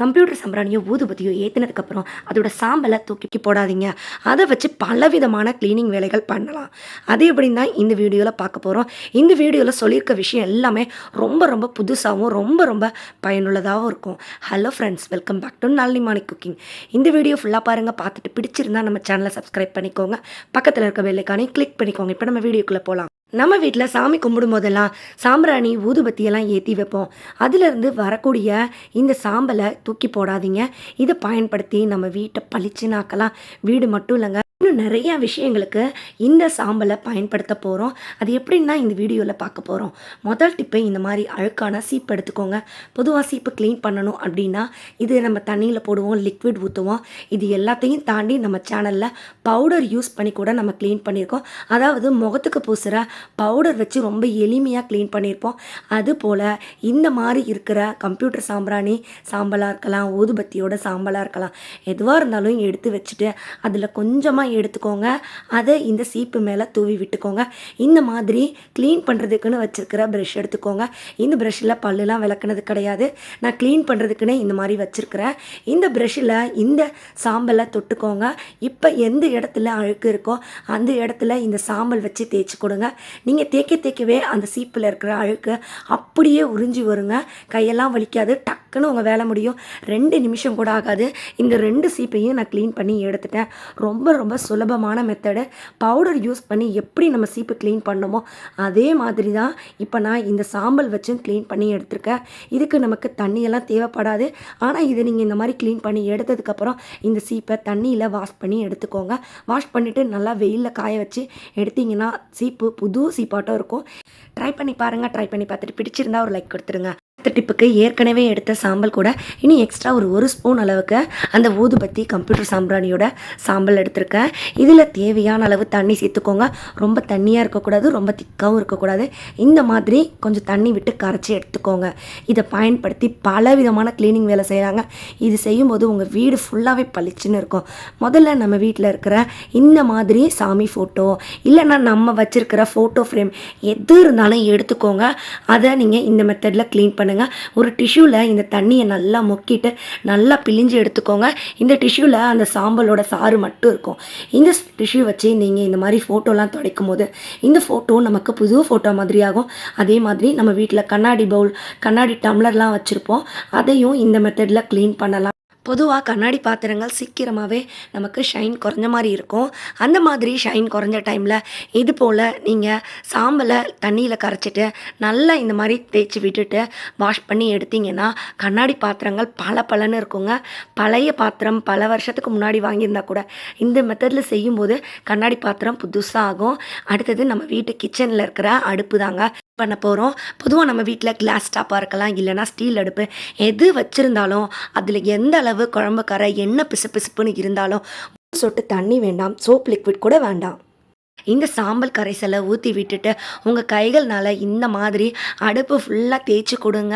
Computer சம்பராணியோ ஊதுபதியோ ஏற்றினதுக்கப்புறம் அதோட சாம்பலை தூக்கி போடாதீங்க. அதை வச்சு பலவிதமான க்ளீனிங் வேலைகள் பண்ணலாம். அது எப்படின்னு தான் இந்த வீடியோவில் பார்க்க போகிறோம் இந்த வீடியோவில் சொல்லியிருக்க விஷயம் எல்லாமே ரொம்ப ரொம்ப புதுசாகவும் ரொம்ப ரொம்ப பயனுள்ளதாகவும் இருக்கும். Hello friends welcome back to Nalini Mani cooking இந்த வீடியோ ஃபுல்லாக பாருங்கள் பார்த்துட்டு பிடிச்சிருந்தா நம்ம சேனலை சப்ஸ்கிரைப் பண்ணிக்கோங்க. பக்கத்தில் இருக்க வேலைக்கானே கிளிக் பண்ணிக்கோங்க. இப்போ நம்ம வீடியோக்குள்ளே போகலாம் நம்ம வீட்டில் சாமி கும்பிடும் போதெல்லாம் சாம்பிராணி ஊதுபத்தியெல்லாம் ஏற்றி வைப்போம். அதிலிருந்து வரக்கூடிய இந்த சாம்பலை தூக்கி போடாதீங்க. இதை பயன்படுத்தி நம்ம வீட்டை பளிச்சுனாக்கலாம் வீடு மட்டும் இல்லைங்க. இன்னும் நிறைய விஷயங்களுக்கு இந்த சாம்பலை பயன்படுத்த போகிறோம் அது எப்படின்னா இந்த வீடியோவில் பார்க்க போகிறோம் முதல் டிப்பை இந்த மாதிரி அழுக்கான சீப்பு எடுத்துக்கோங்க. பொதுவாக சீப்பு க்ளீன் பண்ணணும் அப்படின்னா இது நம்ம தண்ணியில் போடுவோம் லிக்விட் ஊற்றுவோம் இது எல்லாத்தையும் தாண்டி நம்ம சேனலில் பவுடர் யூஸ் பண்ணி கூட நம்ம க்ளீன் பண்ணியிருக்கோம். அதாவது முகத்துக்கு பூசுகிற பவுடர் வச்சு ரொம்ப எளிமையாக க்ளீன் பண்ணியிருப்போம். அதுபோல் இந்த மாதிரி இருக்கிற கம்ப்யூட்டர் சாம்பிராணி சாம்பலாக இருக்கலாம் ஊதுபத்தியோட சாம்பலாக இருக்கலாம். எதுவாக இருந்தாலும் எடுத்து வச்சுட்டு அதில் கொஞ்சமாக எடுத்துக்கோங்க. அதை இந்த சீப்பு மேலே தூவி விட்டுக்கோங்க. இந்த மாதிரி க்ளீன் பண்ணுறதுக்குன்னு வச்சுருக்கிற ப்ரெஷ் எடுத்துக்கோங்க. இந்த ப்ரெஷ்ஷில் பல்லுலாம் விளக்குனது கிடையாது. நான் க்ளீன் பண்ணுறதுக்குன்னு இந்த மாதிரி வச்சுருக்கிறேன். இந்த ப்ரெஷ்ஷில் இந்த சாம்பலை தொட்டுக்கோங்க. இப்போ எந்த இடத்துல அழுக்கு இருக்கோ அந்த இடத்துல இந்த சாம்பல் வச்சு தேய்ச்சி கொடுங்க. நீங்கள் தேய்க்க தேய்க்கவே அந்த சீப்பில் இருக்கிற அழுக்கு அப்படியே உறிஞ்சி வருங்க. கையெல்லாம் வலிக்காது. டக்குன்னு உங்கள் வேலை முடியும். ரெண்டு நிமிஷம் கூட ஆகாது. இந்த ரெண்டு சீப்பையும் நான் க்ளீன் பண்ணி எடுத்துட்டேன். ரொம்ப ரொம்ப சுலபமான மெத்தடு பவுடர் யூஸ் பண்ணி எப்படி நம்ம சீப்பு க்ளீன் பண்ணோமோ அதே மாதிரி தான் இப்போ நான் இந்த சாம்பல் வச்சும் க்ளீன் பண்ணி எடுத்திருக்கேன். இதுக்கு நமக்கு தண்ணியெல்லாம் தேவைப்படாது. ஆனால் இதை நீங்கள் இந்த மாதிரி க்ளீன் பண்ணி எடுத்ததுக்கப்புறம் இந்த சீப்பை தண்ணியில் வாஷ் பண்ணி எடுத்துக்கோங்க. வாஷ் பண்ணிவிட்டு நல்லா வெயிலில் காய வச்சு எடுத்தீங்கன்னா சீப்பு புது சீப்பாட்டம் இருக்கும். ட்ரை பண்ணி பாருங்கள் ட்ரை பண்ணி பார்த்துட்டு பிடிச்சிருந்தா ஒரு லைக் கொடுத்துருங்க. டிப்புக்கு ஏற்கனவே எடுத்த சாம்பல் கூட இனி எக்ஸ்ட்ரா ஒரு ஒரு ஸ்பூன் அளவுக்கு அந்த ஊதுபத்தி கம்ப்யூட்டர் சாம்பிராணியோட சாம்பல் எடுத்திருக்கேன் இதில் தேவையான அளவு தண்ணி சேர்த்துக்கோங்க. ரொம்ப தண்ணியாக இருக்கக்கூடாது ரொம்ப திக்காகவும் இருக்கக்கூடாது. இந்த மாதிரி கொஞ்சம் தண்ணி விட்டு கரைச்சி எடுத்துக்கோங்க. இதை பயன்படுத்தி பல விதமான க்ளீனிங் வேலை செய்கிறாங்க இது செய்யும்போது உங்கள் வீடு ஃபுல்லாகவே பளிச்சுன்னு இருக்கும். முதல்ல நம்ம வீட்டில் இருக்கிற இந்த மாதிரி சாமி ஃபோட்டோ இல்லைன்னா நம்ம வச்சுருக்கிற ஃபோட்டோ ஃப்ரேம் எது இருந்தாலும் எடுத்துக்கோங்க. அதை நீங்கள் இந்த மெத்தடில் க்ளீன் பண்ணி பண்ணுங்கள் ஒரு டிஷ்யூவில் இந்த தண்ணியை நல்லா முக்கிட்டு நல்லா பிழிஞ்சு எடுத்துக்கோங்க. இந்த டிஷ்யூவில் அந்த சாம்பலோட சாறு மட்டும் இருக்கும். இந்த டிஷ்யூ வச்சு நீங்கள் இந்த மாதிரி ஃபோட்டோலாம் துடைக்கும் போது இந்த ஃபோட்டோ நமக்கு புது ஃபோட்டோ மாதிரி ஆகும். அதே மாதிரி நம்ம வீட்டில் கண்ணாடி பவுல் கண்ணாடி டம்ளர்லாம் வச்சுருப்போம். அதையும் இந்த மெத்தடில் க்ளீன் பண்ணலாம். பொதுவாக கண்ணாடி பாத்திரங்கள் சீக்கிரமாகவே நமக்கு ஷைன் குறைஞ்ச மாதிரி இருக்கும். அந்த மாதிரி ஷைன் குறைஞ்ச டைமில் இது போல் நீங்கள் சாம்பலை தண்ணியில் கரைச்சிட்டு நல்லா இந்த மாதிரி தேய்ச்சி விட்டுட்டு வாஷ் பண்ணி எடுத்தீங்கன்னா கண்ணாடி பாத்திரங்கள் பல பலன்னு இருக்குங்க. பழைய பாத்திரம் பல வருஷத்துக்கு முன்னாடி வாங்கியிருந்தா கூட இந்த மெத்தடில் செய்யும்போது கண்ணாடி பாத்திரம் புதுசாக ஆகும். அடுத்தது நம்ம வீட்டு கிச்சனில் இருக்கிற அடுப்பு தாங்க. பண்ண போகிறோம் பொதுவாக நம்ம வீட்டில் கிளாஸ் டாப்பாக இருக்கலாம் இல்லைனா ஸ்டீல் அடுப்பு எது வச்சுருந்தாலும் அதில் எந்த அளவு குழம்பு கரை என்ன பிசு பிசுப்புன்னு இருந்தாலும் சொட்டு தண்ணி வேண்டாம் சோப் லிக்விட் கூட வேண்டாம். இந்த சாம்பல் கரைசலை ஊற்றி விட்டுட்டு உங்கள் கைகள்னால இந்த மாதிரி அடுப்பு ஃபுல்லாக தேய்ச்சி கொடுங்க.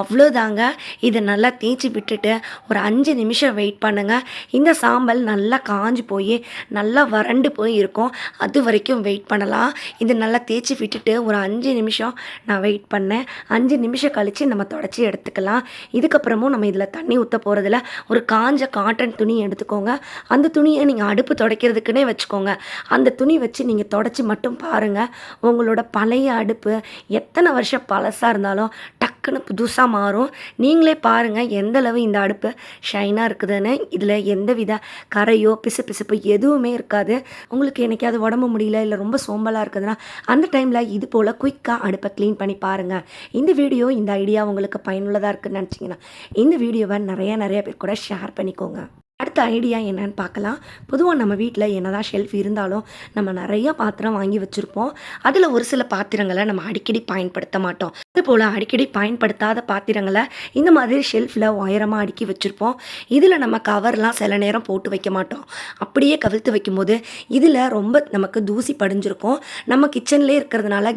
அவ்வளோதாங்க இதை நல்லா தேய்ச்சி விட்டுட்டு ஒரு அஞ்சு நிமிஷம் வெயிட் பண்ணுங்கள் இந்த சாம்பல் நல்லா காஞ்சி போய் நல்லா வறண்டு போய் இருக்கும். அது வரைக்கும் வெயிட் பண்ணலாம். இது நல்லா தேய்ச்சி விட்டுட்டு ஒரு அஞ்சு நிமிஷம் நான் வெயிட் பண்ணேன். அஞ்சு நிமிஷம் கழித்து நம்ம தொடச்சி எடுத்துக்கலாம். இதுக்கப்புறமும் நம்ம இதில் தண்ணி ஊற்ற போகிறதுல ஒரு காஞ்ச காட்டன் துணி எடுத்துக்கோங்க. அந்த துணியை நீங்கள் அடுப்பு துடைக்கிறதுக்குன்னே வச்சுக்கோங்க. அந்த துணி வச்சு நீங்கள் நீங்கள் தொடச்சி மட்டும் பாருங்கள் உங்களோட பழைய அடுப்பு எத்தனை வருஷம் பழசாக இருந்தாலும் டக்குன்னு புதுசாக மாறும். நீங்களே பாருங்கள் எந்த அளவு இந்த அடுப்பு ஷைனாக இருக்குதுன்னு. இதில் எந்த வித கரையோ பிசு பிசுப்பு எதுவுமே இருக்காது. உங்களுக்கு என்னைக்காவது உடம்பு முடியல இல்லை ரொம்ப சோம்பலாக இருக்குதுன்னா அந்த டைமில் இது போல் குயிக்காக அடுப்பை க்ளீன் பண்ணி பாருங்கள் இந்த வீடியோ இந்த ஐடியா உங்களுக்கு பயனுள்ளதாக இருக்குதுன்னு நினச்சிங்கன்னா இந்த வீடியோவை நிறைய நிறைய பேர் கூட ஷேர் பண்ணிக்கோங்க. அடுத்த ஐடியா என்னன்னு பார்க்கலாம். பொதுவாக நம்ம வீட்டில் என்னதான் ஷெல்ஃப் இருந்தாலும் நம்ம நிறைய பாத்திரம் வாங்கி வச்சுருப்போம். அதில் ஒரு சில பாத்திரங்களை நம்ம அடிக்கடி பயன்படுத்த மாட்டோம். அதுபோல் அடிக்கடி பயன்படுத்தாத பாத்திரங்களை இந்த மாதிரி ஷெல்ஃபில் உயரமாக அடுக்கி வச்சுருப்போம். இதில் நம்ம கவர்லாம் சில நேரம் போட்டு வைக்க மாட்டோம். அப்படியே கவிழ்த்து வைக்கும்போது இதில் ரொம்ப நமக்கு தூசி படிஞ்சிருக்கும். நம்ம கிச்சன்லேயே இருக்கிறதுனால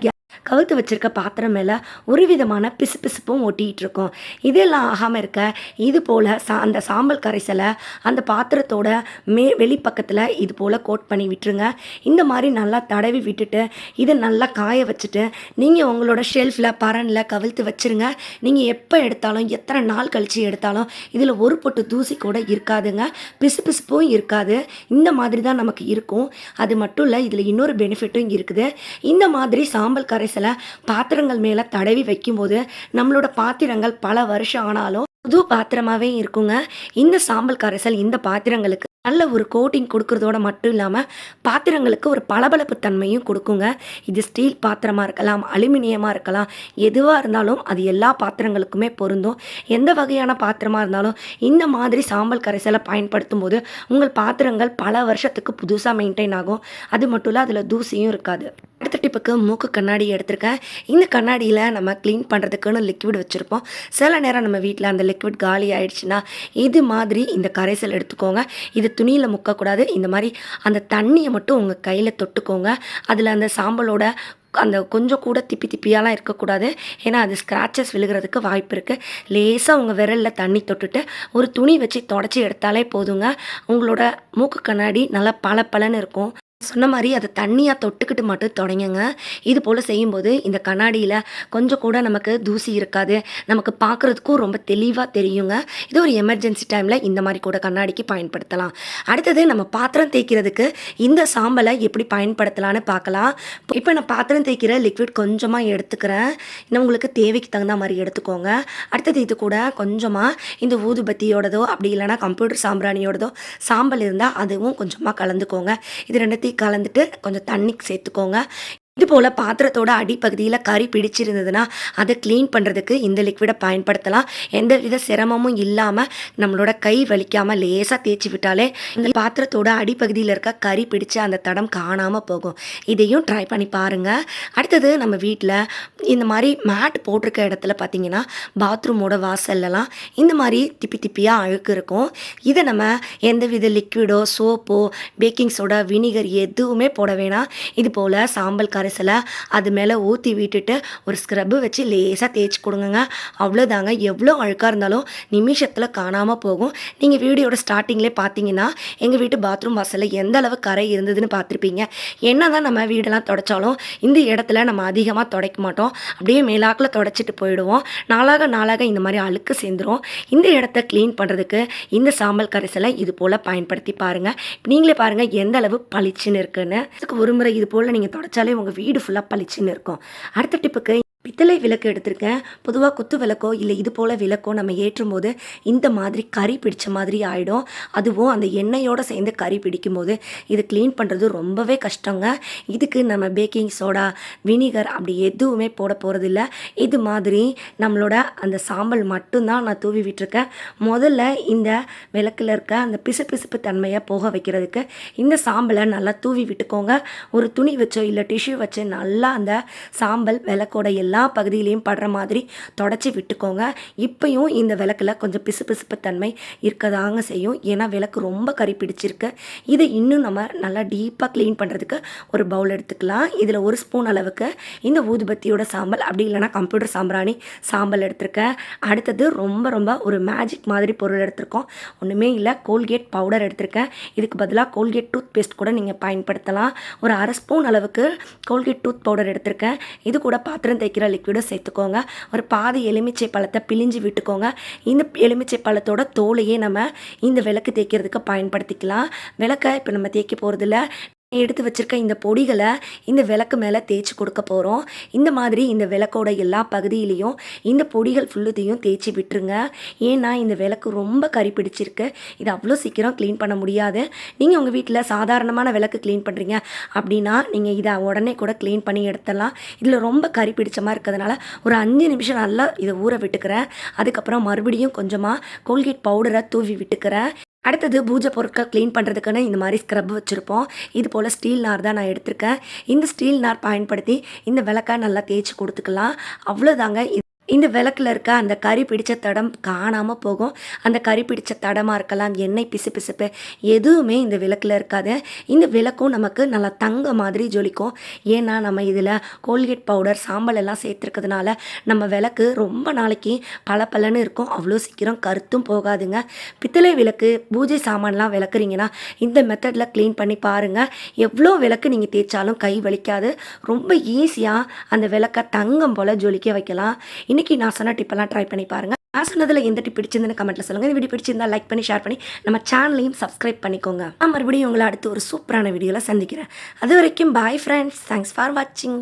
கவுத்து வச்சிருக்க பாத்திரம் மேலே ஒரு விதமான பிசுபிசுப்பும் ஒட்டிகிட்டு இருக்கும் இதெல்லாம் ஆகாமல் இருக்க இது போல் சா அந்த சாம்பல் கரைசலை அந்த பாத்திரத்தோட மே வெளிப்பக்கத்தில் இது போல் கோட் பண்ணி விட்டுருங்க. இந்த மாதிரி நல்லா தடவி விட்டுட்டு இதை நல்லா காய வச்சுட்டு நீங்கள் உங்களோட ஷெல்ஃபில் பரனில் கவிழ்த்து வச்சுருங்க. நீங்கள் எப்போ எடுத்தாலும் எத்தனை நாள் கழித்து எடுத்தாலும் இதில் ஒரு பொட்டு தூசி கூட இருக்காதுங்க. பிசுபிசுப்பும் இருக்காது. இந்த மாதிரி தான் நமக்கு இருக்கும். அது மட்டும் இல்லை இதில் இன்னொரு பெனிஃபிட்டும் இருக்குது. இந்த மாதிரி சாம்பல் கரைசலை பாத்திரங்கள் மேலே தடவி வைக்கும்போது நம்மளோட பாத்திரங்கள் பல வருஷம் ஆனாலும் புது பாத்திரமாகவே இருக்குங்க. இந்த சாம்பல் கரைசல் இந்த பாத்திரங்களுக்கு நல்ல ஒரு கோட்டிங் கொடுக்கறதோட மட்டும் இல்லாமல் பாத்திரங்களுக்கு ஒரு பளபளப்பு தன்மையும் கொடுக்குங்க. இது ஸ்டீல் பாத்திரமாக இருக்கலாம் அலுமினியமாக இருக்கலாம் எதுவாக இருந்தாலும் அது எல்லா பாத்திரங்களுக்குமே பொருந்தும். எந்த வகையான பாத்திரமாக இருந்தாலும் இந்த மாதிரி சாம்பல் கரைசலை பயன்படுத்தும் போது உங்கள் பாத்திரங்கள் பல வருஷத்துக்கு புதுசாக மெயின்டைன் ஆகும். அது மட்டும் இல்லை அதில் தூசியும் இருக்காது. அடுத்த டிப்புக்கு மூக்கு கண்ணாடி எடுத்திருக்கேன். இந்த கண்ணாடியில் நம்ம க்ளீன் பண்ணுறதுக்குன்னு லிக்விட் வச்சுருப்போம். சில நேரம் நம்ம வீட்டில் அந்த லிக்விட் காலி ஆயிடுச்சுன்னா இது மாதிரி இந்த கரைசல் எடுத்துக்கோங்க. இது துணியில் முக்கக்கூடாது இந்த மாதிரி அந்த தண்ணியை மட்டும் உங்கள் கையில் தொட்டுக்கோங்க. அதில் அந்த சாம்பலோட அந்த கொஞ்சம் கூட திப்பி திப்பியாலாம் இருக்கக்கூடாது. ஏன்னா அது ஸ்க்ராச்சஸ் விழுகிறதுக்கு வாய்ப்பு இருக்குது லேசாக உங்கள் விரலில் தண்ணி தொட்டுட்டு ஒரு துணி வச்சு தொடச்சி எடுத்தாலே போதுங்க. உங்களோட மூக்கு கண்ணாடி நல்லா பல இருக்கும். சொன்ன மாதிரி அதை தண்ணியாக தொட்டுக்கிட்டு மட்டும் தொடங்குங்க. இது போல் செய்யும்போது இந்த கண்ணாடியில் கொஞ்சம் கூட நமக்கு தூசி இருக்காது. நமக்கு பார்க்குறதுக்கும் ரொம்ப தெளிவாக தெரியுங்க. இது ஒரு எமர்ஜென்சி டைமில் இந்த மாதிரி கூட கண்ணாடிக்கு பயன்படுத்தலாம். அடுத்தது நம்ம பாத்திரம் தேய்க்கிறதுக்கு இந்த சாம்பலை எப்படி பயன்படுத்தலான்னு பார்க்கலாம். இப்போ நான் பாத்திரம் தேய்க்கிற லிக்விட் கொஞ்சமாக எடுத்துக்கிறேன். இன்னும் உங்களுக்கு தேவைக்கு தகுந்த மாதிரி எடுத்துக்கோங்க. அடுத்தது இது கூட கொஞ்சமாக இந்த ஊதுபத்தியோடதோ அப்படி இல்லைனா கம்ப்யூட்டர் சாம்பிராணியோடதோ சாம்பல் இருந்தால் அதுவும் கொஞ்சமாக கலந்துக்கோங்க. இது கலந்துட்டு கொஞ்சம் தண்ணி சேர்த்துக்கோங்க. இது போல் பாத்திரத்தோட அடிப்பகுதியில் கறி பிடிச்சிருந்ததுன்னா அதை க்ளீன் பண்ணுறதுக்கு இந்த லிக்விடை பயன்படுத்தலாம். எந்த வித சிரமமும் இல்லாமல் நம்மளோட கை வலிக்காமல் லேசாக தேய்ச்சி விட்டாலே இந்த பாத்திரத்தோட அடிப்பகுதியில் இருக்க கறி பிடிச்ச அந்த தடம் காணாமல் போகும். இதையும் ட்ரை பண்ணி பாருங்கள் அடுத்தது நம்ம வீட்டில் இந்த மாதிரி மேட் போட்டிருக்க இடத்துல பார்த்தீங்கன்னா பாத்ரூமோட வாசல்லலாம் இந்த மாதிரி திப்பி திப்பியாக அழுக்கு இருக்கும். இதை நம்ம எந்த வித லிக்விடோ சோப்போ பேக்கிங் சோடா வினிகர் எதுவுமே போட வேணாம். இது போல் சாம்பல் கரைசலை அது மேலே ஊற்றி விட்டுட்டு ஒரு ஸ்க்ரப்பு வச்சு லேசாக தேய்ச்சி கொடுங்கங்க. அவ்வளோதாங்க. எவ்வளோ அழுக்காக இருந்தாலும் நிமிஷத்தில் காணாமல் போகும். நீங்கள் வீடியோட ஸ்டார்டிங்லேயே பார்த்தீங்கன்னா எங்கள் வீட்டு பாத்ரூம் வாசலில் எந்த அளவு கரை இருந்ததுன்னு பார்த்துருப்பீங்க. என்ன தான் நம்ம வீடெல்லாம் தொடச்சாலும் இந்த இடத்துல நம்ம அதிகமாக துடைக்க மாட்டோம். அப்படியே மேலாக்கில் தொடச்சிட்டு போயிடுவோம். நாளாக நாளாக இந்த மாதிரி அழுக்கு சேர்ந்துரும். இந்த இடத்த க்ளீன் பண்ணுறதுக்கு இந்த சாம்பல் கரைசலை இது போல் பயன்படுத்தி பாருங்கள் நீங்களே பாருங்கள் எந்த அளவு பளிச்சுன்னு இருக்குன்னு. இதுக்கு ஒரு முறை இது போல் நீங்கள் தொடச்சாலே உங்கள் வீடு ஃபுல்லாக பளிச்சுன்னு இருக்கும். அடுத்த டிப்புக்கு பித்தளை விளக்கு எடுத்திருக்கேன். பொதுவாக குத்து விளக்கோ இல்லை இது போல் விளக்கோ நம்ம ஏற்றும் போது இந்த மாதிரி கறி பிடிச்ச மாதிரி ஆகிடும் அதுவும் அந்த எண்ணெயோடு சேர்ந்து கறி பிடிக்கும் போது இது க்ளீன் பண்ணுறது ரொம்பவே கஷ்டங்க. இதுக்கு நம்ம பேக்கிங் சோடா வினிகர் அப்படி எதுவுமே போட போகிறதில்ல இது மாதிரி நம்மளோட அந்த சாம்பல் மட்டும்தான் நான் தூவி விட்டுருக்கேன். முதல்ல இந்த விளக்கில் இருக்க அந்த பிசுபிசுப்பு தன்மையை போக வைக்கிறதுக்கு இந்த சாம்பலை நல்லா தூவி விட்டுக்கோங்க. ஒரு துணி வச்சோ இல்லை டிஷ்யூ வச்சு நல்லா அந்த சாம்பல் விளக்கோட எல்லா பகுதியிலையும் படுற மாதிரி தொடச்சி விட்டுக்கோங்க. இப்பயும் இந்த விளக்கில் கொஞ்சம் பிசுபிசுப்பு தன்மை இருக்கதாங்க செய்யும். ஏன்னா விளக்கு ரொம்ப கறி பிடிச்சிருக்கு. இதை இன்னும் நம்ம நல்லா டீப்பாக க்ளீன் பண்ணுறதுக்கு ஒரு பவுல் எடுத்துக்கலாம். இதில் ஒரு ஸ்பூன் அளவுக்கு இந்த ஊதுபத்தியோட சாம்பல் அப்படி இல்லைனா கம்ப்யூட்டர் சாம்பிராணி சாம்பல் எடுத்திருக்கேன். அடுத்தது ரொம்ப ரொம்ப ஒரு மேஜிக் மாதிரி பொருள் எடுத்திருக்கோம். ஒன்றுமே இல்லை கோல்கேட் பவுடர் எடுத்திருக்கேன். இதுக்கு பதிலாக கோல்கேட் டூத் பேஸ்ட் கூட நீங்கள் பயன்படுத்தலாம். ஒரு அரை ஸ்பூன் அளவுக்கு கோல்கேட் டூத் பவுடர் எடுத்திருக்கேன். இது கூட பாத்திரம் தேய்க்கிற லிக்விடை சேர்த்துக்கோங்க. ஒரு பாதி எலுமிச்சை பழத்தை பிழிஞ்சு விட்டுக்கோங்க. இந்த எலுமிச்சை பழத்தோட தோலையே நம்ம இந்த விளக்கு தேய்க்கிறதுக்கு பயன்படுத்திக்கலாம். விளக்கை இப்போ நம்ம தேய்க்க போகிறதில்ல எடுத்து வச்சுருக்க இந்த பொடிகளை இந்த விளக்கு மேலே தேய்ச்சி கொடுக்க போகிறோம் இந்த மாதிரி இந்த விளக்கோட எல்லா பகுதியிலையும் இந்த பொடிகள் ஃபுல்லுத்தையும் தேய்ச்சி விட்டுருங்க. ஏன்னா இந்த விளக்கு ரொம்ப கறி பிடிச்சிருக்கு. இது அவ்வளோ சீக்கிரம் க்ளீன் பண்ண முடியாது. நீங்கள் உங்கள் வீட்டில் சாதாரணமான விளக்கு க்ளீன் பண்ணுறீங்க அப்படின்னா நீங்கள் இதை உடனே கூட க்ளீன் பண்ணி எடுத்துடலாம். இதில் ரொம்ப கறி பிடிச்சமாக இருக்கிறதுனால ஒரு அஞ்சு நிமிஷம் நல்லா இதை ஊற விட்டுக்கிறேன். அதுக்கப்புறம் மறுபடியும் கொஞ்சமாக கோல்கேட் பவுடரை தூவி விட்டுக்கிறேன். அடுத்தது பூஜை பொருட்கள் க்ளீன் பண்ணுறதுக்குன்னு இந்த மாதிரி ஸ்க்ரப் வச்சுருப்போம். இது போல் ஸ்டீல் நார் தான் நான் எடுத்திருக்கேன். இந்த ஸ்டீல் நார் பயன்படுத்தி இந்த விளக்கை நல்லா தேய்ச்சி கொடுத்துக்கலாம். அவ்வளோதாங்க இந்த விளக்கில் இருக்க அந்த கறி பிடித்த தடம் காணாமல் போகும். அந்த கறி பிடித்த தடமாக இருக்கலாம் எண்ணெய் பிசு பிசுப்பு எதுவுமே இந்த விளக்கில் இருக்காது. இந்த விளக்கும் நமக்கு நல்லா தங்க மாதிரி ஜொலிக்கும். ஏன்னா நம்ம இதில் கோல்கேட் பவுடர் சாம்பல் எல்லாம் சேர்த்துருக்கிறதுனால நம்ம விளக்கு ரொம்ப நாளைக்கு பல இருக்கும். அவ்வளோ சீக்கிரம் கருத்தும் போகாதுங்க. பித்தளை விளக்கு பூஜை சாமான்லாம் விளக்குறீங்கன்னா இந்த மெத்தடில் க்ளீன் பண்ணி பாருங்கள் எவ்வளோ விளக்கு நீங்கள் தேய்ச்சாலும் கை வலிக்காது. ரொம்ப ஈஸியாக அந்த விளக்கை தங்கம் போல் ஜொலிக்க வைக்கலாம். இன்றைக்கி நான் சொன்ன டிப்பெல்லாம் ட்ரை பண்ணி பாருங்கள் நான் சொன்னதில் எந்த டிப் பிடிச்சிருந்துன்னு கமெண்ட்டில் சொல்லுங்கள் இந்த வீடியோ பிடிச்சிருந்தா லைக் பண்ணி ஷேர் பண்ணி நம்ம சேனலையும் சப்ஸ்கிரைப் பண்ணிக்கோங்க. நான் மறுபடியும் உங்களை அடுத்து ஒரு சூப்பரான வீடியோவில் சந்திக்கிறேன். அது வரைக்கும் பாய் ஃப்ரெண்ட்ஸ் தேங்க்ஸ் ஃபார் வாட்சிங்